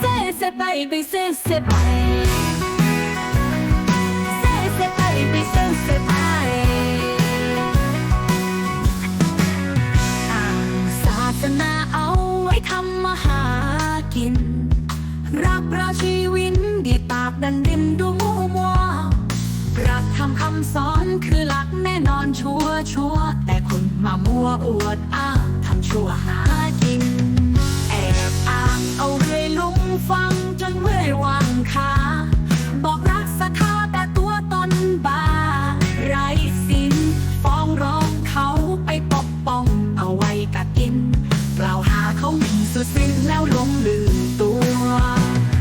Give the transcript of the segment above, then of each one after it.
ไปเซ่เซ่ไปเซ่เซ่ไปไปเซ่เซ่ไปอ่านศาสนาเอาไว้ทำมาหากิน รักราชีวินดีปากดันดินดูมัวมัวรักทำคำสอนคือหลักแน่นอนชัวชัวแต่คุณมามัวอวดอ้างทำชั่วหา งลืมตัว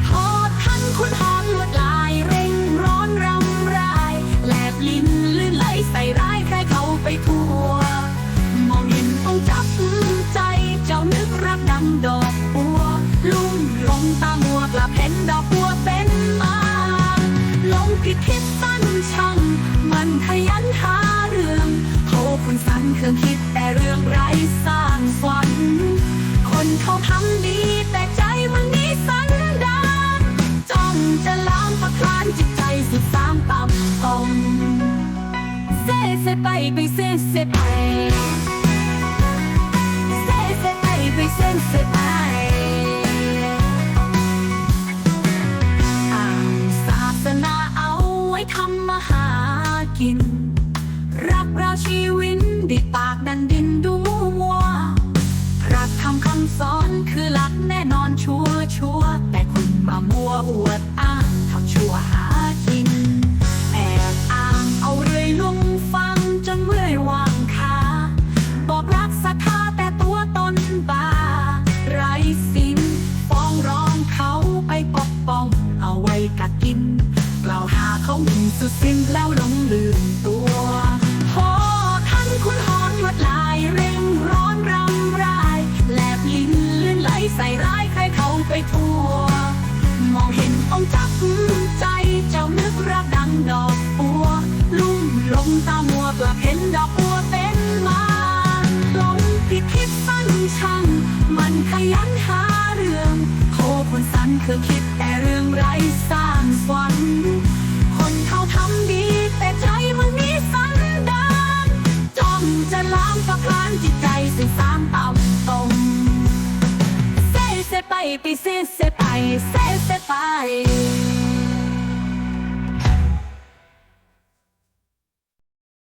พอท่านคุณหอนลวดลายเร่งร้อนรำไรายแลบลิ้นลื่นไหลใส่ร้ายใครเขาไปทั่ว มองเห็นต้องจับใจเจ้านึกรักดังดอกบัว ลุ่มลงตามัวกลับเห็นดอกบัวเป็นมาลงผิดคิดสั้นช่าง ล้างประคลานจิตใจสุดสามต่ำตมเซ่เซไปไปเซเซ่ไปเซ่เซไปไปเซ่เซ่ไปอ่านศาสนาเอาไว้ทำมาหากิน รักราชีวินดิปากดันดิน กัดกิน กล่าวหาเขาหมิ่นสุดสิ้นแล้วหลงลืมตัวพอท่านคุณหอนลวดลายเร่งร้อนรำไรายแลบลิ้นลื่นไหลใส่ร้ายใครเขาไปทั่ว มองเห็นองค์จับใจเจ้านึกรักดังดอกบัว ลุ่มลงตามัวกลับเห็นดอกบัวเป็นมาลงผิดคิดสั้นช่างมันขยันหาเรื่องโคคนสันเครื่อคิดแต่เรื่องไร้สร้างสรรค์คน